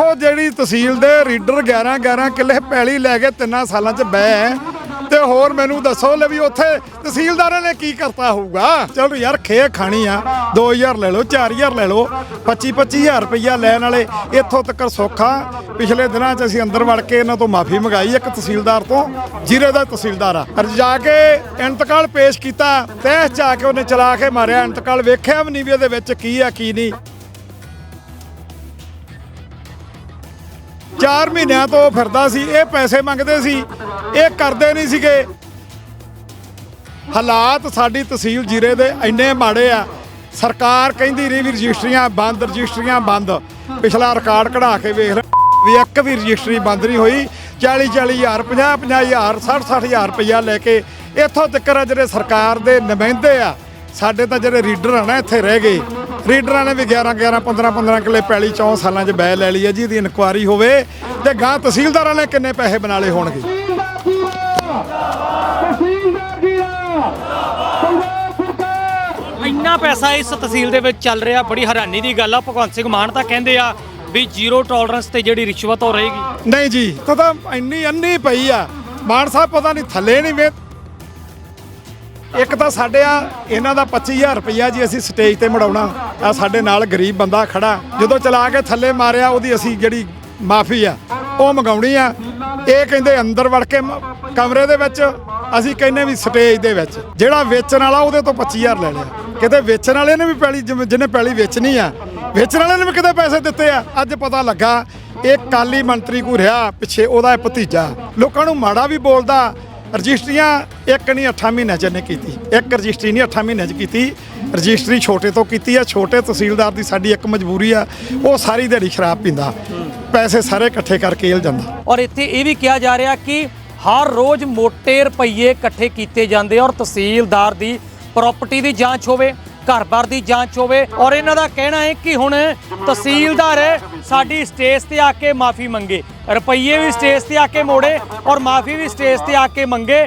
ਵੇਖੋ ਜਿਹੜੀ ਤਹਿਸੀਲ ਦੇ ਰੀਡਰ 11 11 ਕਿੱਲੇ ਪੈਲੀ ਲੈ ਕੇ ਤਿੰਨਾਂ ਸਾਲਾਂ ਚ ਬਹਿ ਤੇ ਹੋਰ ਮੈਨੂੰ ਦੱਸੋ ਲੈ ਵੀ ਉੱਥੇ ਤਹਿਸੀਲਦਾਰਾਂ ਨੇ ਕੀ ਕਰਤਾ ਹੋਊਗਾ? ਚਲੋ ਯਾਰ ਖੇ ਖਾਣੀ ਆ 2000 ਲੈ ਲਓ 4000 ਲੈ ਲਓ 25 25000 ਰੁਪਈਆ ਲੈਣ ਵਾਲੇ ਇੱਥੋਂ ਤੱਕ ਸੌਖਾ। ਪਿਛਲੇ ਦਿਨਾਂ 'ਚ ਅਸੀਂ ਅੰਦਰ ਵੜ ਕੇ ਇਹਨਾਂ ਤੋਂ ਮਾਫੀ ਮੰਗਾਈ ਇੱਕ ਤਹਿਸੀਲਦਾਰ ਤੋਂ, ਜ਼ਿਲ੍ਹੇ ਦਾ ਤਹਿਸੀਲਦਾਰ ਆ। ਪਰ ਜਾ ਕੇ ਇੰਤਕਾਲ ਪੇਸ਼ ਕੀਤਾ, ਤਹਿ 'ਚ ਆ ਕੇ ਉਹਨੇ ਚਲਾ ਕੇ ਮਾਰਿਆ। ਇੰਤਕਾਲ ਵੇਖਿਆ ਵੀ ਨਹੀਂ ਵੀ ਇਹਦੇ ਵਿੱਚ ਕੀ ਆ, ਕੀ ਨਹੀਂ। 4 ਮਹੀਨਿਆਂ ਤੋਂ ਫਿਰਦਾ ਸੀ, ਇਹ ਪੈਸੇ ਮੰਗਦੇ ਸੀ, ਇਹ ਕਰਦੇ ਨਹੀਂ ਸੀਗੇ। ਹਾਲਾਤ ਸਾਡੀ ਤਹਿਸੀਲ ਜੀਰੇ ਦੇ ਇੰਨੇ ਮਾੜੇ ਆ, ਸਰਕਾਰ ਕਹਿੰਦੀ ਰਹੀ ਵੀ ਰਜਿਸਟਰੀਆਂ ਬੰਦ ਰਜਿਸਟਰੀਆਂ ਬੰਦ। ਪਿਛਲਾ ਰਿਕਾਰਡ ਕਢਾ ਕੇ ਵੇਖ ਲੈ, ਵੀ ਇੱਕ ਵੀ ਰਜਿਸਟਰੀ ਬੰਦ ਨਹੀਂ ਹੋਈ। 40 40000 50 50000 60 60000 ਰੁਪਇਆ ਲੈ ਕੇ ਇੱਥੋਂ ਤੱਕ ਆ ਜਿਹੜੇ ਸਰਕਾਰ ਦੇ ਨੁਮਾਇੰਦੇ ਆ, ਸਾਡੇ ਤਾਂ ਜਿਹੜੇ ਰੀਡਰ ਆ ਨਾ, ਇੱਥੇ ਰਹਿ ਗਏ। ਰੀਡਰਾਂ ਨੇ ਵੀ 11 11 15 15 ਕਿੱਲੇ ਪੈਲੀ ਚੌਂ ਸਾਲਾਂ 'ਚ ਬੈ ਲੈ ਲਈ ਹੈ ਜੀ ਇਹਦੀ ਇਨਕੁਆਰੀ ਹੋਵੇ ਤੇ ਗਾਂ ਤਹਿਸੀਲਦਾਰਾਂ ਨੇ ਕਿੰਨੇ ਪੈਸੇ ਬਣਾ ਲਏ ਹੋਣਗੇ? ਇੰਨਾ ਪੈਸਾ ਇਸ ਤਹਿਸੀਲ ਦੇ ਵਿੱਚ ਚੱਲ ਰਿਹਾ ਬੜੀ ਹੈਰਾਨੀ ਦੀ ਗੱਲ ਆ। ਭਗਵੰਤ ਸਿੰਘ ਮਾਨ ਤਾਂ ਕਹਿੰਦੇ ਆ ਵੀ ਜ਼ੀਰੋ ਟੋਲਰੈਂਸ ਤੇ ਜਿਹੜੀ ਰਿਸ਼ਵਤ ਹੋ ਰਹੇਗੀ। ਨਹੀਂ ਜੀ ਤਾਂ ਤਾਂ ਇੰਨੀ ਅੰਨੀ ਪਈ ਆ। ਮਾਨ ਸਾਹਿਬ ਪਤਾ ਨਹੀਂ ਥੱਲੇ ਨਹੀਂ ਵੇ ਇੱਕ ਤਾਂ ਸਾਡੇ ਆ, ਇਹਨਾਂ ਦਾ 25000 ਰੁਪਈਆ ਜੀ ਅਸੀਂ ਸਟੇਜ ਤੇ ਮੜਾਉਣਾ। ਆ ਸਾਡੇ ਨਾਲ ਗਰੀਬ ਬੰਦਾ ਖੜਾ। ਜਦੋਂ ਚਲਾ ਕੇ ਥੱਲੇ ਮਾਰਿਆ, ਉਹਦੀ ਅਸੀਂ ਜਿਹੜੀ ਮਾਫੀ ਆ, ਉਹ ਮੰਗਾਉਣੀ ਆ। ਇਹ ਕਹਿੰਦੇ ਅੰਦਰ ਵੜ ਕੇ ਕਮਰੇ ਦੇ ਵਿੱਚ, ਅਸੀਂ ਕਹਿੰਦੇ ਵੀ ਸਟੇਜ ਦੇ ਵਿੱਚ। ਜਿਹੜਾ ਵੇਚਣ ਵਾਲਾ, ਉਹਦੇ ਤੋਂ 25000 ਲੈ ਲਿਆ। ਕਿਤੇ ਵੇਚਣ ਵਾਲੇ ਨੇ ਵੀ ਪੈਲੀ, ਜਿਵੇਂ- ਜਿਹਨੇ ਪੈਲੀ ਵੇਚਣੀ ਆ, ਵੇਚਣ ਵਾਲੇ ਨੇ ਵੀ ਕਿਤੇ ਪੈਸੇ ਦਿੱਤੇ ਆ। ਅੱਜ ਪਤਾ ਲੱਗਾ, ਇਹ ਕਾਲੀ ਮੰਤਰੀ ਕੋ ਰਿਹਾ, ਪਿੱਛੇ ਉਹਦਾ ਇਹ ਭਤੀਜਾ। ਲੋਕਾਂ ਨੂੰ ਮਾੜਾ ਵੀ ਬੋਲਦਾ ਰਜਿਸਟਰੀਆਂ ਇੱਕ ਨਹੀਂ 8 ਮਹੀਨਿਆਂ ਚ ਇਹਨੇ ਕੀਤੀ। ਇੱਕ ਰਜਿਸਟਰੀ ਨਹੀਂ 8 ਮਹੀਨਿਆਂ ਚ ਕੀਤੀ। ਰਜਿਸਟਰੀ ਛੋਟੇ ਤੋਂ ਕੀਤੀ ਆ। ਛੋਟੇ ਤਹਿਸੀਲਦਾਰ ਦੀ ਸਾਡੀ ਇੱਕ ਮਜਬੂਰੀ ਆ। ਉਹ ਸਾਰੀ ਦਿਹਾੜੀ ਸ਼ਰਾਬ ਪੀਂਦਾ। ਪੈਸੇ ਸਾਰੇ ਇਕੱਠੇ ਕਰਕੇ ਏਲ ਜਾਂਦਾ। ਔਰ ਇੱਥੇ ਇਹ ਵੀ ਕਿਹਾ ਜਾ ਰਿਹਾ ਕਿ ਹਰ ਰੋਜ਼ ਮੋਟੇ ਰੁਪਈਏ ਇਕੱਠੇ ਕੀਤੇ ਜਾਂਦੇ ਔਰ ਤਹਿਸੀਲਦਾਰ ਦੀ ਪ੍ਰਾਪਰਟੀ ਦੀ ਜਾਂਚ ਹੋਵੇ। ਘਰ-ਬਾਰ ਦੀ ਜਾਂਚ ਹੋਵੇ ਔਰ ਇਹਨਾਂ ਦਾ ਕਹਿਣਾ ਹੈ ਕਿ ਹੁਣ ਤਹਿਸੀਲਦਾਰ ਸਾਡੀ ਸਟੇਜ ਤੇ ਆ ਕੇ ਮਾਫੀ ਮੰਗੇ। ਰੁਪਈਏ ਵੀ ਸਟੇਜ ਤੇ ਆ ਕੇ ਮੋੜੇ ਔਰ ਮਾਫੀ ਵੀ ਸਟੇਜ ਤੇ ਆ ਕੇ ਮੰਗੇ।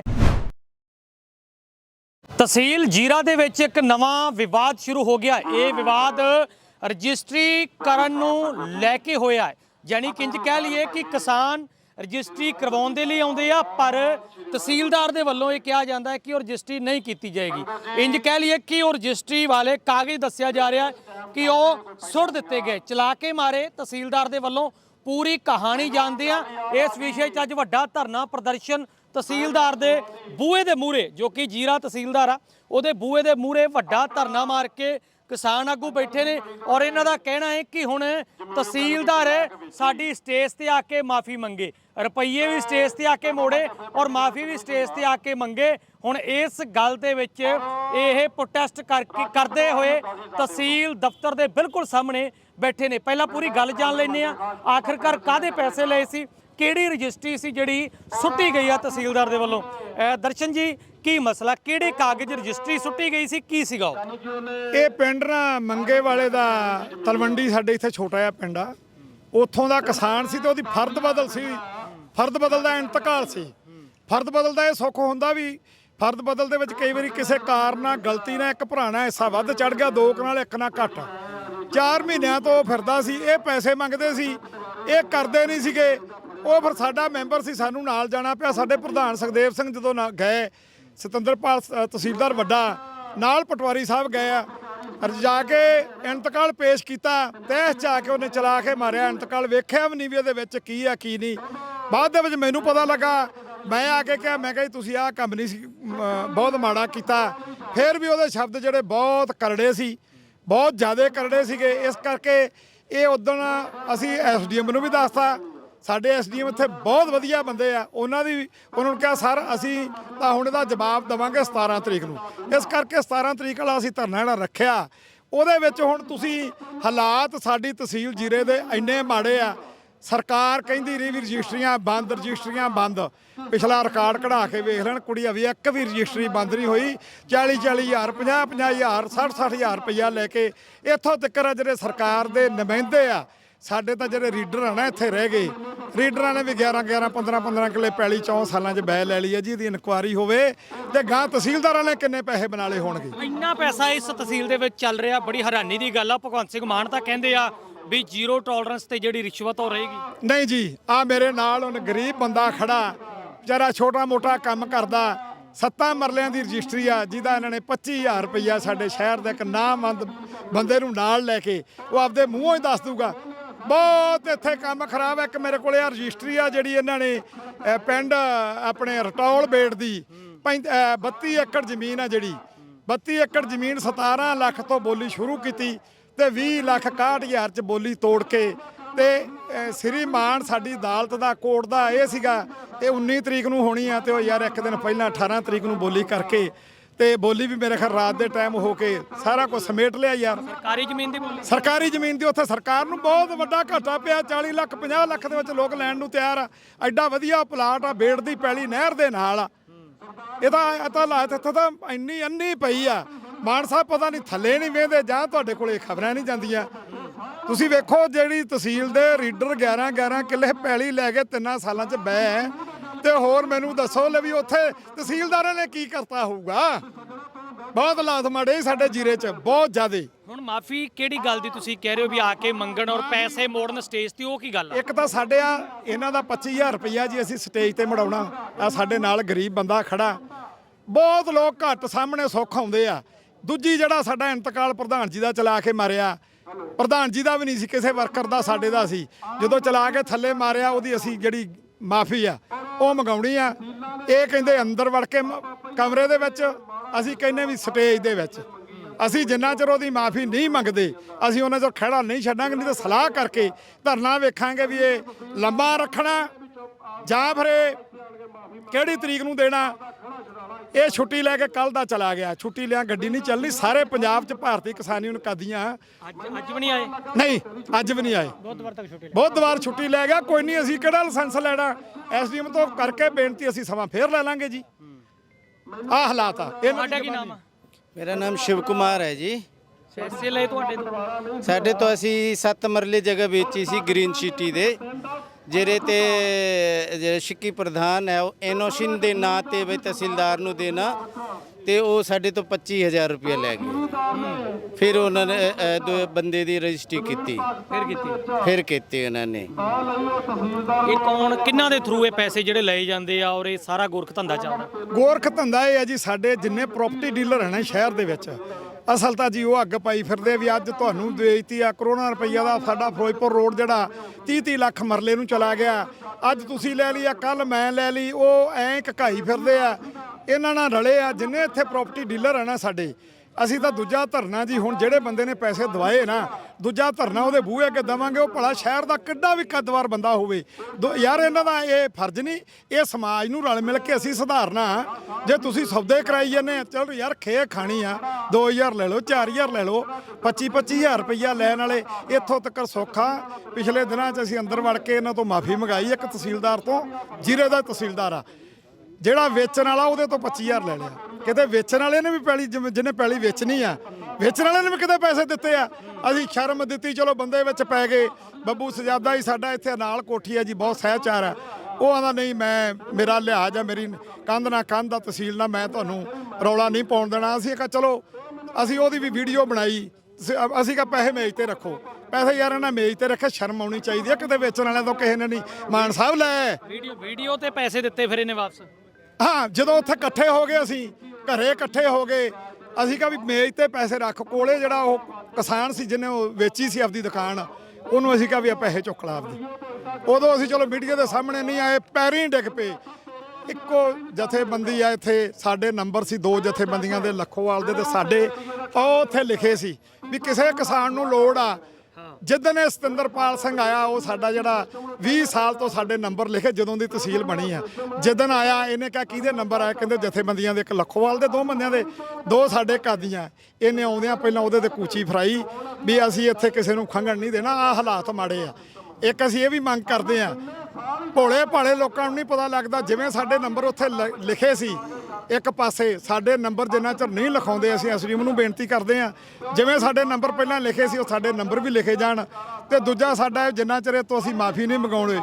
ਤਹਿਸੀਲ ਜੀਰਾ ਦੇ ਵਿੱਚ ਇੱਕ ਨਵਾਂ ਵਿਵਾਦ ਸ਼ੁਰੂ ਹੋ ਗਿਆ। ਇਹ ਵਿਵਾਦ ਰਜਿਸਟਰੀ ਕਰਨ ਨੂੰ ਲੈ ਕੇ ਹੋਇਆ ਹੈ। ਯਾਨੀ ਕਿੰਜ ਕਹਿ ਲਈਏ ਕਿ ਕਿਸਾਨ ਰਜਿਸਟਰੀ ਕਰਵਾਉਣ ਦੇ ਲਈ ਆਉਂਦੇ ਆ, ਪਰ ਤਹਿਸੀਲਦਾਰ ਦੇ ਵੱਲੋਂ ਇਹ ਕਿਹਾ ਜਾਂਦਾ ਹੈ ਕਿ ਉਹ ਰਜਿਸਟਰੀ ਨਹੀਂ ਕੀਤੀ ਜਾਏਗੀ। ਇੰਜ ਕਹਿ ਲਈਏ ਕਿ ਉਹ ਰਜਿਸਟਰੀ ਵਾਲੇ ਕਾਗਜ਼ ਦੱਸਿਆ ਜਾ ਰਿਹਾ ਕਿ ਉਹ ਸੁੱਟ ਦਿੱਤੇ ਗਏ, ਚਲਾ ਕੇ ਮਾਰੇ। ਤਹਿਸੀਲਦਾਰ ਦੇ ਵੱਲੋਂ ਪੂਰੀ ਕਹਾਣੀ ਜਾਣਦੇ ਆ। ਇਸ ਵਿਸ਼ੇ 'ਚ ਅੱਜ ਵੱਡਾ ਧਰਨਾ ਪ੍ਰਦਰਸ਼ਨ ਤਹਿਸੀਲਦਾਰ ਦੇ ਬੂਹੇ ਦੇ ਮੂਹਰੇ, ਜੋ ਕਿ ਜੀਰਾ ਤਹਿਸੀਲਦਾਰ ਆ, ਉਹਦੇ ਬੂਹੇ ਦੇ ਮੂਹਰੇ ਵੱਡਾ ਧਰਨਾ ਮਾਰ ਕੇ ਕਿਸਾਨ ਆਗੂ ਬੈਠੇ ਨੇ ਔਰ ਇਹਨਾਂ ਦਾ ਕਹਿਣਾ ਹੈ ਕਿ ਹੁਣ ਤਹਿਸੀਲਦਾਰ ਸਾਡੀ ਸਟੇਜ ਤੇ ਆ ਕੇ ਮਾਫੀ ਮੰਗੇ। ਰੁਪਈਏ ਵੀ ਸਟੇਜ ਤੇ ਆ ਕੇ ਮੋੜੇ ਔਰ ਮਾਫੀ ਵੀ ਸਟੇਜ ਤੇ ਆ ਕੇ ਮੰਗੇ। ਹੁਣ ਇਸ ਗੱਲ ਦੇ ਵਿੱਚ ਇਹ ਪ੍ਰੋਟੈਸਟ ਕਰਕੇ ਕਰਦੇ ਹੋਏ ਤਹਿਸੀਲ ਦਫ਼ਤਰ ਦੇ ਬਿਲਕੁਲ ਸਾਹਮਣੇ ਬੈਠੇ ਨੇ। ਪਹਿਲਾਂ ਪੂਰੀ ਗੱਲ ਜਾਣ ਲੈਂਦੇ ਆ ਆਖਰਕਾਰ ਕਾਦੇ ਪੈਸੇ ਲਏ ਸੀ? ਕਿਹੜੀ ਰਜਿਸਟਰੀ ਸੀ ਜਿਹੜੀ ਸੁੱਟੀ ਗਈ ਆ ਤਹਿਸੀਲਦਾਰ ਦੇ ਵੱਲੋਂ? ਦਰਸ਼ਨ ਜੀ, ਕੀ ਮਸਲਾ? ਕਿਹੜੇ ਕਾਗਜ਼ ਰਜਿਸਟਰੀ ਸੁੱਟੀ ਗਈ ਸੀ? ਕੀ ਸੀਗਾ ਉਹ? ਇਹ ਪਿੰਡ ਨਾ ਮੰਗੇ ਵਾਲੇ ਦਾ ਤਲਵੰਡੀ ਸਾਡੇ ਇੱਥੇ ਛੋਟਾ ਜਿਹਾ ਪਿੰਡ ਆ। ਉੱਥੋਂ ਦਾ ਕਿਸਾਨ ਸੀ ਤੇ ਉਹਦੀ ਫਰਦ ਬਦਲ ਸੀ। ਫਰਦ ਬਦਲ ਦਾ ਇੰਤਕਾਲ ਸੀ। ਫਰਦ ਬਦਲ ਦਾ ਇਹ ਸੁੱਖ ਹੁੰਦਾ ਵੀ ਫਰਦ ਬਦਲ ਦੇ ਵਿੱਚ ਕਈ ਵਾਰੀ ਕਿਸੇ ਕਾਰਨ ਨਾਲ ਗਲਤੀ ਨਾਲ ਇੱਕ ਭਰਾ ਨਾਲ ਹਿੱਸਾ ਵੱਧ ਚੜ ਗਿਆ, ਦੋ ਕੁ ਨਾਲ ਇੱਕ ਨਾਲ ਘੱਟ। 4 ਮਹੀਨਿਆਂ ਤੋਂ ਉਹ ਫਿਰਦਾ ਸੀ, ਇਹ ਪੈਸੇ ਮੰਗਦੇ ਸੀ, ਇਹ ਕਰਦੇ ਨਹੀਂ ਸੀਗੇ। ਉਹ ਫਿਰ ਸਾਡਾ ਮੈਂਬਰ ਸੀ ਸਾਨੂੰ ਨਾਲ ਜਾਣਾ ਪਿਆ। ਸਾਡੇ ਪ੍ਰਧਾਨ ਸੁਖਦੇਵ ਸਿੰਘ ਜਦੋਂ ਨਾ ਗਏ ਸਤਿੰਦਰਪਾਲ ਅ, ਤਹਿਸੀਲਦਾਰ ਵੱਡਾ ਨਾਲ ਪਟਵਾਰੀ ਸਾਹਿਬ ਗਏ ਆ। ਅਰ ਜਾ ਕੇ ਇੰਤਕਾਲ ਪੇਸ਼ ਕੀਤਾ ਤਹਿਸ਼ ਚ ਆ ਕੇ ਉਹਨੇ ਚਲਾ ਕੇ ਮਾਰਿਆ। ਇੰਤਕਾਲ ਵੇਖਿਆ ਵੀ ਨਹੀਂ ਵੀ ਇਹਦੇ ਵਿੱਚ ਕੀ ਆ ਕੀ ਨਹੀਂ। ਬਾਅਦ ਦੇ ਵਿੱਚ ਮੈਨੂੰ ਪਤਾ ਲੱਗਾ ਮੈਂ ਆ ਕੇ ਕਿਹਾ ਮੈਂ ਕਿਹਾ ਜੀ ਤੁਸੀਂ ਆਹ ਕੰਮ ਨਹੀਂ ਸੀ ਅਮ, ਬਹੁਤ ਮਾੜਾ ਕੀਤਾ। ਫਿਰ ਵੀ ਉਹਦੇ ਸ਼ਬਦ ਜਿਹੜੇ ਬਹੁਤ ਕਰੜੇ ਸੀ ਬਹੁਤ ਜ਼ਿਆਦਾ ਕਰੜੇ ਸੀਗੇ। ਇਸ ਕਰਕੇ ਇਹ ਉਦੋਂ ਅਸੀਂ ਐਸਡੀਐਮ ਨੂੰ ਵੀ ਦੱਸਤਾ। ਸਾਡੇ ਐਸਡੀਐਮ ਇੱਥੇ ਬਹੁਤ ਵਧੀਆ ਬੰਦੇ ਆ। ਉਹਨਾਂ ਦੀ ਉਹਨਾਂ ਨੂੰ ਕਿਹਾ, ਸਰ, ਅਸੀਂ ਤਾਂ ਹੁਣ ਇਹਦਾ ਜਵਾਬ ਦਵਾਂਗੇ 17 ਤਰੀਕ ਨੂੰ। ਇਸ ਕਰਕੇ 17 ਤਰੀਕ ਵਾਲਾ ਅਸੀਂ ਧਰਨਾ ਜਿਹੜਾ ਰੱਖਿਆ, ਉਹਦੇ ਵਿੱਚ ਹੁਣ ਤੁਸੀਂ ਹਾਲਾਤ ਸਾਡੀ ਤਹਿਸੀਲ ਜੀਰੇ ਦੇ ਇੰਨੇ ਮਾੜੇ ਆ। ਸਰਕਾਰ ਕਹਿੰਦੀ ਰਹੀ ਵੀ ਰਜਿਸਟਰੀਆਂ ਬੰਦ ਰਜਿਸਟਰੀਆਂ ਬੰਦ। ਪਿਛਲਾ ਰਿਕਾਰਡ ਕਢਾ ਕੇ ਵੇਖ ਲੈਣ ਕੁੜੀ ਵੀ ਇੱਕ ਵੀ ਰਜਿਸਟਰੀ ਬੰਦ ਨਹੀਂ ਹੋਈ। 40 40000 50 50000 60 60000 ਰੁਪਈਆ ਲੈ ਕੇ ਇੱਥੋਂ ਤੱਕ ਆ ਜਿਹੜੇ ਸਰਕਾਰ ਦੇ ਨੁਮਾਇੰਦੇ ਆ। ਸਾਡੇ ਤਾਂ ਜਿਹੜੇ ਰੀਡਰ ਆ ਨਾ ਇੱਥੇ ਰਹਿ ਗਏ। ਰੀਡਰਾਂ ਨੇ ਵੀ 11 11 15 15 ਕਿੱਲੇ ਪੈਲੀ ਚੌਂ ਸਾਲਾਂ 'ਚ ਬੈ ਲੈ ਲਈ ਹੈ ਜੀ ਇਹਦੀ ਇਨਕੁਆਰੀ ਹੋਵੇ। ਤੇ ਗਾਂ ਤਹਿਸੀਲਦਾਰਾਂ ਨੇ ਕਿੰਨੇ ਪੈਸੇ ਬਣਾ ਲਏ ਹੋਣਗੇ? ਇੰਨਾ ਪੈਸਾ ਇਸ ਤਹਿਸੀਲ ਦੇ ਵਿੱਚ ਚੱਲ ਰਿਹਾ ਬੜੀ ਹੈਰਾਨੀ ਦੀ ਗੱਲ ਆ। ਭਗਵੰਤ ਸਿੰਘ ਮਾਨ ਤਾਂ ਕਹਿੰਦੇ ਆ ਵੀ ਜ਼ੀਰੋ ਟੋਲਰੈਂਸ ਤੇ ਜਿਹੜੀ ਰਿਸ਼ਵਤ ਉਹ ਰਹੇਗੀ। ਨਹੀਂ ਜੀ ਆ ਮੇਰੇ ਨਾਲ ਹੁਣ ਗਰੀਬ ਬੰਦਾ ਖੜਾ ਵਿਚਾਰਾ ਛੋਟਾ ਮੋਟਾ ਕੰਮ ਕਰਦਾ ਸੱਤਾਂ ਮਰਲਿਆਂ ਦੀ ਰਜਿਸਟਰੀ ਆ ਜਿਹਦਾ ਇਹਨਾਂ ਨੇ 25000 ਰੁਪਈਆ ਸਾਡੇ ਸ਼ਹਿਰ ਦੇ ਇੱਕ ਨਾਮੰਦ ਬੰਦੇ ਨੂੰ ਨਾਲ ਲੈ ਕੇ ਉਹ ਆਪਦੇ ਮੂੰਹੋਂ ਹੀ ਦੱਸ ਦੂਗਾ ਬਹੁਤ ਇੱਥੇ ਕੰਮ ਖਰਾਬ ਹੈ। ਇੱਕ ਮੇਰੇ ਕੋਲੇ ਆ ਰਜਿਸਟਰੀ ਆ ਜਿਹੜੀ ਇਹਨਾਂ ਨੇ ਅਹ, ਪਿੰਡ ਆਪਣੇ ਰਟੌਲ ਬੇੜ ਦੀ। ਪੈਂਤ- ਅਹ, 32 ਏਕੜ ਜ਼ਮੀਨ ਆ ਜਿਹੜੀ। 32 ਏਕੜ ਜ਼ਮੀਨ 17 ਲੱਖ ਤੋਂ ਬੋਲੀ ਸ਼ੁਰੂ ਕੀਤੀ ਤੇ 20 ਲੱਖ 61000 ਚ ਬੋਲੀ ਤੋੜ ਕੇ ਤੇ ਅਹ, ਸ੍ਰੀ ਮਾਨ ਸਾਡੀ ਅਦਾਲਤ ਦਾ ਕੋਰਟ ਦਾ ਇਹ ਸੀਗਾ ਇਹ 19 ਤਰੀਕ ਨੂੰ ਹੋਣੀ ਆ ਤੇ ਉਹ ਯਾਰ ਇੱਕ ਦਿਨ ਪਹਿਲਾਂ 18 ਤਰੀਕ ਨੂੰ ਬੋਲੀ ਕਰਕੇ ਤੇ ਬੋਲੀ ਵੀ ਮੇਰੇ ਖਿਆਲ ਰਾਤ ਦੇ ਟਾਈਮ ਹੋ ਕੇ ਸਾਰਾ ਕੁਝ ਸਮੇਟ ਲਿਆ ਯਾਰ। ਸਰਕਾਰੀ ਜ਼ਮੀਨ ਦੀ ਬੋਲੀ? ਸਰਕਾਰੀ ਜ਼ਮੀਨ ਦੀ ਉੱਥੇ ਸਰਕਾਰ ਨੂੰ ਬਹੁਤ ਵੱਡਾ ਘਾਟਾ ਪਿਆ 40 ਲੱਖ 50 ਲੱਖ ਦੇ ਵਿੱਚ ਲੋਕ ਲੈਣ ਨੂੰ ਤਿਆਰ ਆ। ਐਡਾ ਵਧੀਆ ਪਲਾਟ ਆ ਬੇੜ ਦੀ ਪੈਲੀ ਨਹਿਰ ਦੇ ਨਾਲ ਆ। ਇਹਦਾ ਇਹ ਤਾਂ ਹਾਲਾਤ ਇੱਥੇ ਤਾਂ ਇੰਨੀ ਅੰਨੀ ਪਈ ਆ। ਮਾਨ ਸਾਹਿਬ ਪਤਾ ਨਹੀਂ ਥੱਲੇ ਨਹੀਂ ਵੇਂਦੇ ਜਾਂ ਤੁਹਾਡੇ ਕੋਲੇ ਖਬਰਾਂ ਨਹੀਂ ਜਾਂਦੀਆਂ। ਤੁਸੀਂ ਵੇਖੋ ਜਿਹੜੀ ਤਹਿਸੀਲ ਦੇ ਰੀਡਰ 11 11 ਕਿੱਲੇ ਪੈਲੀ ਲੈ ਕੇ ਤਿੰਨਾਂ ਸਾਲਾਂ 'ਚ ਬਹਿ ਤੇ ਹੋਰ ਮੈਨੂੰ ਦੱਸੋ ਲੈ ਵੀ ਉੱਥੇ ਤਹਿਸੀਲਦਾਰਾਂ ਨੇ ਕੀ ਕਰਤਾ ਹੋਊਗਾ? ਬਹੁਤ ਹਾਲਾਤ ਮਾੜੇ ਸਾਡੇ ਜੀਰੇ 'ਚ ਬਹੁਤ ਜ਼ਿਆਦੇ। ਹੁਣ ਮਾਫੀ ਕਿਹੜੀ ਗੱਲ ਦੀ ਤੁਸੀਂ ਕਹਿ ਰਹੇ ਹੋ ਵੀ ਆ ਕੇ ਮੰਗਣ ਔਰ ਪੈਸੇ ਮੋੜਨ ਸਟੇਜ ਤੇ ਉਹ ਕੀ ਗੱਲ ਆ? ਇੱਕ ਤਾਂ ਸਾਡੇ ਆ ਇਹਨਾਂ ਦਾ 25000 ਰੁਪਈਆ ਜੀ ਅਸੀਂ ਸਟੇਜ ਤੇ ਮੜਾਉਣਾ। ਆ ਸਾਡੇ ਨਾਲ ਗਰੀਬ ਬੰਦਾ ਖੜਾ। ਬਹੁਤ ਲੋਕ ਘੱਟ ਸਾਹਮਣੇ ਸੁੱਖ ਆਉਂਦੇ ਆ। ਦੂਜੀ ਜਿਹੜਾ ਸਾਡਾ ਇੰਤਕਾਲ ਪ੍ਰਧਾਨ ਜੀ ਦਾ ਚਲਾ ਕੇ ਮਾਰਿਆ। ਪ੍ਰਧਾਨ ਜੀ ਦਾ ਵੀ ਨਹੀਂ ਸੀ ਕਿਸੇ ਵਰਕਰ ਦਾ ਸਾਡੇ ਦਾ ਸੀ। ਜਦੋਂ ਚਲਾ ਕੇ ਥੱਲੇ ਮਾਰਿਆ ਉਹਦੀ ਅਸੀਂ ਜਿਹੜੀ ਮਾਫੀ ਆ। ਉਹ ਮੰਗਾਉਣੀ ਆ। ਇਹ ਕਹਿੰਦੇ ਅੰਦਰ ਵੜ ਕੇ ਮ- ਕਮਰੇ ਦੇ ਵਿੱਚ, ਅਸੀਂ ਕਹਿੰਦੇ ਵੀ ਸਟੇਜ ਦੇ ਵਿੱਚ। ਅਸੀਂ ਜਿੰਨਾ ਚਿਰ ਉਹਦੀ ਮਾਫੀ ਨਹੀਂ ਮੰਗਦੇ, ਅਸੀਂ ਉਹਨਾਂ ਚਿਰ ਖੜਾ ਨਹੀਂ ਛੱਡਾਂਗੇ, ਨਹੀਂ ਤਾਂ ਸਲਾਹ ਕਰਕੇ ਧਰਨਾ ਵੇਖਾਂਗੇ ਵੀ ਇਹ ਲੰਬਾ ਰੱਖਣਾ ਜਾਂ ਫਿਰ ਇਹ ਕਿਹੜੀ ਤਰੀਕ ਨੂੰ ਦੇਣਾ। ਇਹ ਛੁੱਟੀ ਲੈ ਕੇ ਕੱਲ ਦਾ ਚਲਾ ਗਿਆ। ਛੁੱਟੀ ਲਿਆ ਗੱਡੀ ਨਹੀਂ ਚੱਲਣੀ। ਸਾਰੇ ਪੰਜਾਬ 'ਚ ਭਾਰਤੀ ਕਿਸਾਨ ਯੂਨੀਅਨ ਕਾਦੀਆਂ ਅੱਜ ਅੱਜ ਵੀ ਨਹੀਂ ਆਏ? ਨਹੀਂ ਅੱਜ ਵੀ ਨਹੀਂ ਆਏ। ਬੁੱਧਵਾਰ ਤੱਕ ਛੁੱਟੀ ਬਹੁਤ ਵਾਰ ਛੁੱਟੀ ਲੈ ਗਿਆ। ਕੋਈ ਨਹੀਂ ਅਸੀਂ ਕਿਹੜਾ ਲਾਇਸੈਂਸ ਲੈਣਾ? ਐਸਡੀਐਮ ਤੋਂ ਕਰਕੇ ਬੇਨਤੀ ਅਸੀਂ ਸਮਾਂ ਫੇਰ ਲੈ ਲਾਂਗੇ ਜੀ। ਆਹ ਹਾਲਾਤ ਆ। ਇਹ ਤੁਹਾਡਾ ਕੀ ਨਾਮ ਆ? ਮੇਰਾ ਨਾਮ ਸ਼ਿਵ ਕੁਮਾਰ ਹੈ ਜੀ। ਪੈਸੇ ਲਏ ਤੁਹਾਡੇ ਤੋਂ ਸਾਡੇ ਤੋਂ ਅਸੀਂ 7 ਮਰਲੇ ਜਗ੍ਹਾ ਵੇਚੀ ਸੀ ਗ੍ਰੀਨ ਸਿਟੀ ਦੇ। ਜਿਹੜੇ ਤੇ ਜਿਹੜੇ ਸ਼ਿੱਕੀ ਪ੍ਰਧਾਨ ਹੈ ਉਹ ਐਨੋਸ਼ਿਨ ਦੇ ਨਾਂ ਤੇ ਵੀ ਤਹਿਸੀਲਦਾਰ ਨੂੰ ਦੇਣਾ ਤੇ ਉਹ ਸਾਡੇ ਤੋਂ 25000 ਰੁਪਏ ਲੈ ਗਏ। ਫਿਰ ਉਹਨਾਂ ਨੇ ਅ, ਦੋ ਬੰਦੇ ਦੀ ਰਜਿਸਟਰੀ ਕੀਤੀ। ਫਿਰ ਕੀਤੀ। ਫਿਰ ਕੀਤੀ ਉਹਨਾਂ ਨੇ। ਇਹ ਕੌਣ ਕਿੰਨਾ ਦੇ ਥਰੂ ਇਹ ਪੈਸੇ ਜਿਹੜੇ ਲਏ ਜਾਂਦੇ ਆ ਔਰ ਇਹ ਸਾਰਾ ਗੁਰਖ ਧੰਦਾ ਚੱਲਦਾ? ਗੋਰਖ ਧੰਦਾ ਇਹ ਹੈ ਜੀ ਸਾਡੇ ਜਿੰਨੇ ਪ੍ਰਾਪਰਟੀ ਡੀਲਰ ਹਨ ਸ਼ਹਿਰ ਦੇ ਵਿੱਚ ਅਸਲ ਤਾਂ ਜੀ ਉਹ ਅੱਗ ਪਾਈ ਫਿਰਦੇ ਵੀ ਅੱਜ ਤੁਹਾਨੂੰ ਵੇਚਤੀ ਆ ਕਰੋਨਾ ਰੁਪਈਆ ਦਾ ਸਾਡਾ ਫਿਰੋਜ਼ਪੁਰ ਰੋਡ ਜਿਹੜਾ 30 30 ਲੱਖ ਮਰਲੇ ਨੂੰ ਚਲਾ ਗਿਆ। ਅੱਜ ਤੁਸੀਂ ਲੈ ਲਈ ਆ ਕੱਲ ਮੈਂ ਲੈ ਲਈ, ਉਹ ਐਂ ਘਕਾਈ ਫਿਰਦੇ ਆ। ਇਹਨਾਂ ਨਾਲ ਰਲੇ ਆ, ਜਿੰਨੇ ਇੱਥੇ ਪ੍ਰਾਪਰਟੀ ਡੀਲਰ ਆ ਨਾ ਸਾਡੇ। ਅਸੀਂ ਤਾਂ ਦੂਜਾ ਧਰਨਾ ਜੀ, ਹੁਣ ਜਿਹੜੇ ਬੰਦੇ ਨੇ ਪੈਸੇ ਦਵਾਏ ਨਾ, ਦੂਜਾ ਧਰਨਾ ਉਹਦੇ ਬੂਹੇ ਅੱਗੇ ਦਵਾਂਗੇ, ਉਹ ਭਲਾ ਸ਼ਹਿਰ ਦਾ ਕਿੱਡਾ ਵੀ ਕੱਦਵਾਰ ਬੰਦਾ ਹੋਵੇ। ਦੋ- ਯਾਰ, ਇਹਨਾਂ ਦਾ ਇਹ ਫਰਜ਼ ਨਹੀਂ, ਇਹ ਸਮਾਜ ਨੂੰ ਰਲ ਮਿਲ ਕੇ ਅਸੀਂ ਸੁਧਾਰਨਾ। ਜੇ ਤੁਸੀਂ ਸੌਦੇ ਕਰਾਈ ਜਾਂਦੇ ਆ, ਚਲੋ ਯਾਰ ਖੇ ਖਾਣੀ ਆ 2000 ਲੈ ਲਓ 4000 ਲੈ ਲਓ 25 25000 ਰੁਪਈਆ ਲੈਣ ਵਾਲੇ, ਇੱਥੋਂ ਤੱਕ ਸੌਖਾ। ਪਿਛਲੇ ਦਿਨਾਂ 'ਚ ਅਸੀਂ ਅੰਦਰ ਵੜ ਕੇ ਇਹਨਾਂ ਤੋਂ ਮਾਫੀ ਮੰਗਾਈ, ਇੱਕ ਤਹਿਸੀਲਦਾਰ ਤੋਂ ਜ਼ੀਰੇ ਦਾ ਤਹਿਸੀਲਦਾਰ ਆ। ਜਿਹੜਾ ਵੇਚਣ ਵਾਲਾ ਉਹਦੇ ਤੋਂ 25000 ਲੈ ਲਿਆ। ਕਿਤੇ ਵੇਚਣ ਵਾਲੇ ਨੇ ਵੀ ਪੈਲੀ ਜਿਵੇਂ ਜਿਹਨੇ ਪੈਲੀ ਵੇਚਣੀ ਆ ਵੇਚਣ ਵਾਲੇ ਨੇ ਵੀ ਕਿਤੇ ਪੈਸੇ ਦਿੱਤੇ ਆ। ਅਸੀਂ ਸ਼ਰਮ ਦਿੱਤੀ ਚਲੋ ਬੰਦੇ ਵਿੱਚ ਪੈ ਗਏ। ਬੱਬੂ ਸਜਾਦਾ ਹੀ ਸਾਡਾ ਇੱਥੇ ਨਾਲ ਕੋਠੀ ਆ ਜੀ ਬਹੁਤ ਸਹਿਚਾਰ ਆ। ਉਹ ਆਂਦਾ ਨਹੀਂ ਮੈਂ ਮੇਰਾ ਲਿਹਾਜ਼ ਆ ਮੇਰੀ ਕੰਧ ਨਾ ਕੰਧ ਆ ਤਹਿਸੀਲ ਨਾਲ ਮੈਂ ਤੁਹਾਨੂੰ ਰੌਲਾ ਨਹੀਂ ਪਾਉਣ ਦੇਣਾ। ਅਸੀਂ ਕਿਹਾ ਚਲੋ ਅਸੀਂ ਉਹਦੀ ਵੀ ਵੀਡੀਓ ਬਣਾਈ। ਅਸੀਂ ਕਿਹਾ ਪੈਸੇ ਮੇਜ਼ ਤੇ ਰੱਖੋ। ਪੈਸੇ ਯਾਰ ਇਹਨਾਂ ਮੇਜ਼ ਤੇ ਰੱਖੇ ਸ਼ਰਮ ਆਉਣੀ ਚਾਹੀਦੀ ਆ। ਕਿਤੇ ਵੇਚਣ ਵਾਲਿਆਂ ਤੋਂ ਕਿਸੇ ਨੇ ਨਹੀਂ। ਮਾਨ ਸਾਹਿਬ ਲੈ। ਵੀਡੀਓ ਵੀਡੀਓ ਤੇ ਪੈਸੇ ਦਿੱਤੇ ਫਿਰ ਇਹਨੇ ਵਾਪਸ? ਹਾਂ ਜਦੋਂ ਉੱਥੇ ਇਕੱਠੇ ਹੋ ਗਏ ਅਸੀਂ ਘਰੇ ਇਕੱਠੇ ਹੋ ਗਏ। ਅਸੀਂ ਕਿਹਾ ਵੀ ਮੇਜ਼ ਤੇ ਪੈਸੇ ਰੱਖ, ਕੋਲੇ ਜਿਹੜਾ ਉਹ ਕਿਸਾਨ ਸੀ ਜਿਹਨੇ ਉਹ ਵੇਚੀ ਸੀ ਆਪਦੀ ਦੁਕਾਨ, ਉਹਨੂੰ ਅਸੀਂ ਕਿਹਾ ਵੀ ਆ ਪੈਸੇ ਚੁੱਕ ਲਾ ਆਪਦੀ। ਉਦੋਂ ਅਸੀਂ ਚਲੋ ਮੀਡੀਆ ਦੇ ਸਾਹਮਣੇ ਨਹੀਂ ਆਏ, ਪੈਰੀਂ ਡਿੱਗ ਪਏ। ਇੱਕੋ ਜਥੇਬੰਦੀ ਆ ਇੱਥੇ, ਸਾਡੇ ਨੰਬਰ ਸੀ ਦੋ ਜਥੇਬੰਦੀਆਂ ਦੇ, ਲੱਖੋਵਾਲ ਦੇ ਤੇ ਸਾਡੇ, ਉਹ ਉੱਥੇ ਲਿਖੇ ਸੀ ਵੀ ਕਿਸੇ ਕਿਸਾਨ ਨੂੰ ਲੋੜ ਆ ਜਿੱਦਣ ਇਹ ਸਤਿੰਦਰਪਾਲ ਸਿੰਘ ਆਇਆ, ਉਹ ਸਾਡਾ ਜਿਹੜਾ 20 ਸਾਲ ਤੋਂ ਸਾਡੇ ਨੰਬਰ ਲਿਖੇ, ਜਦੋਂ ਦੀ ਤਹਿਸੀਲ ਬਣੀ ਆ। ਜਿੱਦਣ ਆਇਆ, ਇਹਨੇ ਕਿਹਾ, ਕਿਹਦੇ ਨੰਬਰ ਆਇਆ? ਕਹਿੰਦੇ, ਜਥੇਬੰਦੀਆਂ ਦੇ, ਇੱਕ ਲੱਖੋਵਾਲ ਦੇ, ਦੋ ਬੰਦਿਆਂ ਦੇ, ਦੋ ਸਾਡੇ ਕਾਦੀਆਂ ਇਹਨੇ ਆਉਂਦਿਆਂ ਪਹਿਲਾਂ ਉਹਦੇ ਤੇ ਕੂਚੀ ਫਰਾਈ ਵੀ ਅਸੀਂ ਇੱਥੇ ਕਿਸੇ ਨੂੰ ਖੰਗਣ ਨਹੀਂ ਦੇਣਾ ਆ ਹਾਲਾਤ ਮਾੜੇ ਆ। ਇੱਕ ਅਸੀਂ ਇਹ ਵੀ ਮੰਗ ਕਰਦੇ ਆ ਭੋਲੇ ਭਾਲੇ ਲੋਕਾਂ ਨੂੰ ਨਹੀਂ ਪਤਾ ਲੱਗਦਾ, ਜਿਵੇਂ ਸਾਡੇ ਨੰਬਰ ਉੱਥੇ ਲ- ਲਿਖੇ ਸੀ, ਇੱਕ ਪਾਸੇ ਸਾਡੇ ਨੰਬਰ ਜਿੰਨਾ ਚਿਰ ਨਹੀਂ ਲਿਖਾਉਂਦੇ ਅਸੀਂ ਅਸਰੀਮ ਨੂੰ ਬੇਨਤੀ ਕਰਦੇ ਆ ਜਿਵੇਂ ਸਾਡੇ ਨੰਬਰ ਪਹਿਲਾਂ ਲਿਖੇ ਸੀ, ਉਹ ਸਾਡੇ ਨੰਬਰ ਵੀ ਲਿਖੇ ਜਾਣ ਤੇ ਦੂਜਾ ਸਾਡਾ ਜਿੰਨਾ ਚਿਰ ਇਹ ਤੋਂ ਅਸੀਂ ਮਾਫੀ ਨਹੀਂ ਮੰਗਾਉਣੇ,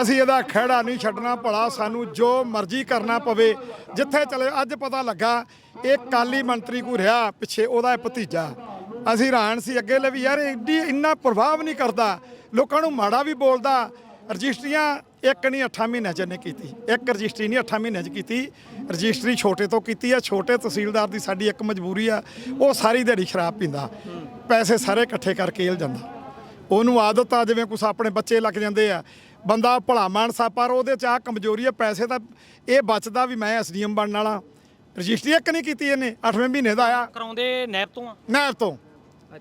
ਅਸੀਂ ਇਹਦਾ ਖਹਿੜਾ ਨਹੀਂ ਛੱਡਣਾ, ਭਲਾ ਸਾਨੂੰ ਜੋ ਮਰਜ਼ੀ ਕਰਨਾ ਪਵੇ, ਜਿੱਥੇ ਚਲੇ, ਅੱਜ ਪਤਾ ਲੱਗਾ, ਇਹ ਕਾਲੀ ਮੰਤਰੀ ਕੋ ਰਿਹਾ, ਪਿੱਛੇ ਉਹਦਾ ਭਤੀਜਾ, ਅਸੀਂ ਹੈਰਾਨ ਸੀ, ਅੱਗੇ ਲੈ ਵੀ ਯਾਰ ਏਡੀ, ਇੰਨਾ ਪ੍ਰਭਾਵ ਨਹੀਂ ਕਰਦਾ ਲੋਕਾਂ ਨੂੰ ਮਾੜਾ ਵੀ ਬੋਲਦਾ ਰਜਿਸਟਰੀਆਂ ਇੱਕ ਨਹੀਂ 8 ਮਹੀਨਿਆਂ ਚ ਇਹਨੇ ਕੀਤੀ। ਇੱਕ ਰਜਿਸਟਰੀ ਨਹੀਂ 8 ਮਹੀਨਿਆਂ ਚ ਕੀਤੀ। ਰਜਿਸਟਰੀ ਛੋਟੇ ਤੋਂ ਕੀਤੀ ਆ ਛੋਟੇ ਤਹਿਸੀਲਦਾਰ ਦੀ ਸਾਡੀ ਇੱਕ ਮਜਬੂਰੀ ਆ ਉਹ ਸਾਰੀ ਦਿਹਾੜੀ ਸ਼ਰਾਬ ਪੀਂਦਾ। ਪੈਸੇ ਸਾਰੇ ਇਕੱਠੇ ਕਰਕੇ ਲ ਜਾਂਦਾ। ਉਹਨੂੰ ਆਦਤ ਆ ਜਿਵੇਂ ਕੁਛ ਆਪਣੇ ਬੱਚੇ ਲੱਗ ਜਾਂਦੇ ਆ। ਬੰਦਾ ਭਲਾ ਮਾਨਸਾ ਪਰ ਉਹਦੇ ਚ ਆ ਕਮਜ਼ੋਰੀ ਆ ਪੈਸੇ ਤਾਂ ਇਹ ਬਚਦਾ ਵੀ ਮੈਂ ਐਸਡੀਐਮ ਬਣਨ ਵਾਲਾ। ਰਜਿਸਟਰੀ ਇੱਕ ਨਹੀਂ ਕੀਤੀ ਇਹਨੇ 8ਵੇਂ ਮਹੀਨੇ ਦਾ ਆਇਆ। ਕਰਾਉਂਦੇ ਨੈਬ ਤੋਂ ਆ? ਨਹਿਰ ਤੋਂ।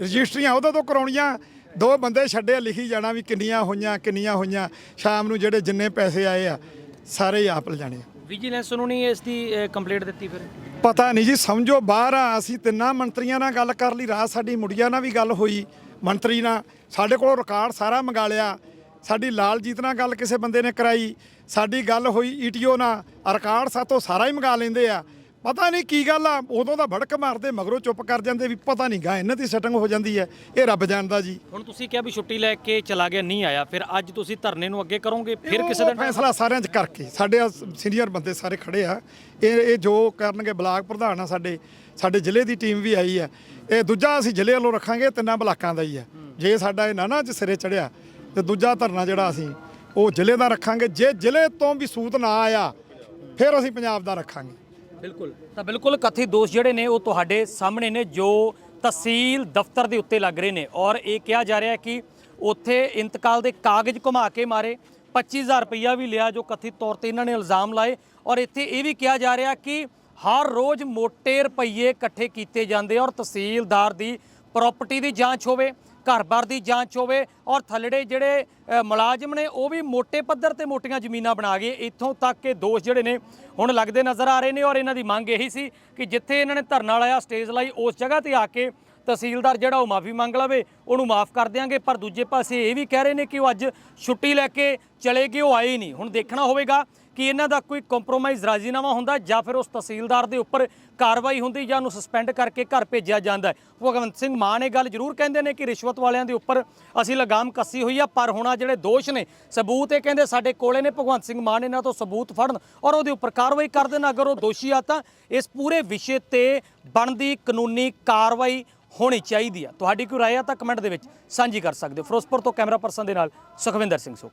ਰਜਿਸਟਰੀਆਂ ਉਹਦੇ ਤੋਂ ਕਰਾਉਣੀਆਂ। ਦੋ ਬੰਦੇ ਛੱਡੇ ਲਿਖੀ ਜਾਣਾ ਵੀ ਕਿੰਨੀਆਂ ਹੋਈਆਂ ਕਿੰਨੀਆਂ ਹੋਈਆਂ। ਸ਼ਾਮ ਨੂੰ ਜਿਹੜੇ ਜਿੰਨੇ ਪੈਸੇ ਆਏ ਆ ਸਾਰੇ ਹੀ ਆਪ ਲਿਜਾਣੇ ਆ। ਵਿਜੀਲੈਂਸ ਨੂੰ ਨਹੀਂ ਇਸ ਦੀ ਕੰਪਲੇਂਟ ਦਿੱਤੀ ਫਿਰ? ਪਤਾ ਨਹੀਂ ਜੀ ਸਮਝੋ ਬਾਹਰ ਆ ਅਸੀਂ ਤਿੰਨਾਂ ਮੰਤਰੀਆਂ ਨਾਲ ਗੱਲ ਕਰ ਲਈ ਰਾਤ ਸਾਡੀ ਮੁੰਡਿਆਂ ਨਾਲ ਵੀ ਗੱਲ ਹੋਈ ਮੰਤਰੀ ਨਾਲ। ਸਾਡੇ ਕੋਲ ਰਿਕਾਰਡ ਸਾਰਾ ਮੰਗਾ ਲਿਆ। ਸਾਡੀ ਲਾਲਜੀਤ ਨਾਲ ਗੱਲ ਕਿਸੇ ਬੰਦੇ ਨੇ ਕਰਾਈ। ਸਾਡੀ ਗੱਲ ਹੋਈ ਈਟੀਓ ਨਾਲ। ਰਿਕਾਰਡ ਸਾਤੋਂ ਸਾਰਾ ਹੀ ਮੰਗਾ ਲੈਂਦੇ ਆ। ਪਤਾ ਨਹੀਂ ਕੀ ਗੱਲ ਆ ਉਦੋਂ ਦਾ ਭੜਕ ਮਾਰਦੇ ਮਗਰੋਂ ਚੁੱਪ ਕਰ ਜਾਂਦੇ ਵੀ ਪਤਾ ਨਹੀਂ ਗਾ ਇਹਨਾਂ ਦੀ ਸੈਟਿੰਗ ਹੋ ਜਾਂਦੀ ਹੈ ਇਹ ਰੱਬ ਜਾਣਦਾ ਜੀ। ਹੁਣ ਤੁਸੀਂ ਕਿਹਾ ਵੀ ਛੁੱਟੀ ਲੈ ਕੇ ਚਲਾ ਗਿਆ ਨਹੀਂ ਆਇਆ ਫਿਰ ਅੱਜ ਤੁਸੀਂ ਧਰਨੇ ਨੂੰ ਅੱਗੇ ਕਰੋਗੇ ਫਿਰ ਕਿਸੇ ਦਿਨ? ਫੈਸਲਾ ਸਾਰਿਆਂ 'ਚ ਕਰਕੇ ਸਾਡੇ ਸੀਨੀਅਰ ਬੰਦੇ ਸਾਰੇ ਖੜੇ ਆ ਇਹ ਇਹ ਜੋ ਕਰਨਗੇ ਬਲਾਕ ਪ੍ਰਧਾਨ ਆ ਸਾਡੇ ਸਾਡੇ ਜ਼ਿਲ੍ਹੇ ਦੀ ਟੀਮ ਵੀ ਆਈ ਹੈ ਇਹ ਦੂਜਾ ਅਸੀਂ ਜ਼ਿਲ੍ਹੇ ਵੱਲੋਂ ਰੱਖਾਂਗੇ ਤਿੰਨਾਂ ਬਲਾਕਾਂ ਦਾ ਹੀ ਹੈ। ਜੇ ਸਾਡਾ ਇਹ ਨਾ ਨਾ ਚ ਸਿਰੇ ਚੜਿਆ ਤੇ ਦੂਜਾ ਧਰਨਾ ਜਿਹੜਾ ਅਸੀਂ ਉਹ ਜ਼ਿਲ੍ਹੇ ਦਾ ਰੱਖਾਂਗੇ ਜੇ ਜ਼ਿਲ੍ਹੇ ਤੋਂ ਵੀ ਸੂਤ ਨਾ ਆਇਆ ਫਿਰ ਅਸੀਂ ਪੰਜਾਬ ਦਾ ਰੱਖਾਂਗੇ। ਬਿਲਕੁਲ। ਤਾਂ ਬਿਲਕੁਲ ਕਥਿਤ ਦੋਸ਼ ਜਿਹੜੇ ਨੇ ਉਹ ਤੁਹਾਡੇ ਸਾਹਮਣੇ ਨੇ ਜੋ ਤਹਿਸੀਲ ਦਫ਼ਤਰ ਦੇ ਉੱਤੇ ਲੱਗ ਰਹੇ ਨੇ। ਔਰ ਇਹ ਕਿਹਾ ਜਾ ਰਿਹਾ ਹੈ ਕਿ ਉੱਥੇ ਇੰਤਕਾਲ ਦੇ ਕਾਗਜ਼ ਘੁਮਾ ਕੇ ਮਾਰੇ। 25000 ਰੁਪਈਆ ਵੀ ਲਿਆ ਜੋ ਕਥਿਤ ਤੌਰ ਤੇ ਇਹਨਾਂ ਨੇ ਇਲਜ਼ਾਮ ਲਾਏ। ਔਰ ਇੱਥੇ ਇਹ ਵੀ ਕਿਹਾ ਜਾ ਰਿਹਾ ਕਿ ਹਰ ਰੋਜ਼ ਮੋਟੇ ਰੁਪਈਏ ਇਕੱਠੇ ਕੀਤੇ ਜਾਂਦੇ ਔਰ ਤਹਿਸੀਲਦਾਰ ਦੀ ਪ੍ਰਾਪਰਟੀ ਦੀ ਜਾਂਚ ਹੋਵੇ। ਘਰ-ਬਾਰ ਦੀ ਜਾਂਚ ਹੋਵੇ ਔਰ ਥੱਲੜੇ ਜਿਹੜੇ ਮੁਲਾਜ਼ਮ ਨੇ ਉਹ ਵੀ ਮੋਟੇ ਪੱਧਰ ਤੇ ਮੋਟੀਆਂ ਜ਼ਮੀਨਾਂ ਬਣਾ ਗਏ। ਇੱਥੋਂ ਤੱਕ ਕਿ ਦੋਸ਼ ਜਿਹੜੇ ਨੇ ਹੁਣ ਲੱਗਦੇ ਨਜ਼ਰ ਆ ਰਹੇ ਨੇ ਔਰ ਇਹਨਾਂ ਦੀ ਮੰਗ ਇਹੀ ਸੀ ਕਿ ਜਿੱਥੇ ਇਹਨਾਂ ਨੇ ਧਰਨਾ ਲਾਇਆ, ਸਟੇਜ ਲਾਈ, ਉਸ ਜਗ੍ਹਾ ਤੇ ਆ ਕੇ ਤਹਿਸੀਲਦਾਰ ਜਿਹੜਾ ਉਹ ਮਾਫੀ ਮੰਗ ਲਵੇ, ਉਹਨੂੰ ਮਾਫ ਕਰ ਦਿਆਂਗੇ। ਪਰ ਦੂਜੇ ਪਾਸੇ ਇਹ ਵੀ ਕਹਿ ਰਹੇ ਨੇ ਕਿ ਉਹ ਅੱਜ ਛੁੱਟੀ ਲੈ ਕੇ ਚਲੇ ਗਏ, ਉਹ ਆਏ ਹੀ ਨਹੀਂ। ਹੁਣ ਦੇਖਣਾ ਹੋਵੇਗਾ ਕਿ ਇਹਨਾਂ ਦਾ ਕੋਈ ਕੰਪਰੋਮਾਈਜ਼ ਰਾਜ਼ੀਨਾਮਾ ਹੁੰਦਾ ਜਾਂ ਫਿਰ ਉਸ ਤਹਿਸੀਲਦਾਰ ਦੇ ਉੱਪਰ ਕਾਰਵਾਈ ਹੁੰਦੀ ਜਾਂ ਉਹਨੂੰ ਸਸਪੈਂਡ ਕਰਕੇ ਘਰ ਭੇਜਿਆ ਜਾਂਦਾ ਭਗਵੰਤ ਸਿੰਘ ਮਾਨ ਇਹ ਗੱਲ ਜ਼ਰੂਰ ਕਹਿੰਦੇ ਨੇ ਕਿ ਰਿਸ਼ਵਤ ਵਾਲਿਆਂ ਦੇ ਉੱਪਰ ਅਸੀਂ ਲਗਾਮ ਕੱਸੀ ਹੋਈ ਆ, ਪਰ ਹੁਣ ਆ ਜਿਹੜੇ ਦੋਸ਼ ਨੇ, ਸਬੂਤ ਇਹ ਕਹਿੰਦੇ ਸਾਡੇ ਕੋਲੇ ਨੇ, ਭਗਵੰਤ ਸਿੰਘ ਮਾਨ ਇਹਨਾਂ ਤੋਂ ਸਬੂਤ ਫੜਨ ਔਰ ਉਹਦੇ ਉੱਪਰ ਕਾਰਵਾਈ ਕਰ ਦੇਣ ਅਗਰ ਉਹ ਦੋਸ਼ੀ ਆ ਤਾਂ ਇਸ ਪੂਰੇ ਵਿਸ਼ੇ ਤੇ ਬਣਦੀ ਕਾਨੂੰਨੀ ਕਾਰਵਾਈ ਹੋਣੀ ਚਾਹੀਦੀ ਆ। ਤੁਹਾਡੀ ਕੋਈ ਰਾਏ ਆ ਤਾਂ ਕਮੈਂਟ ਦੇ ਵਿੱਚ ਸਾਂਝੀ ਕਰ ਸਕਦੇ ਹੋ। ਫਿਰੋਜ਼ਪੁਰ ਤੋਂ ਕੈਮਰਾ ਪਰਸਨ ਦੇ ਨਾਲ ਸੁਖਵਿੰਦਰ ਸਿੰਘ ਸੋ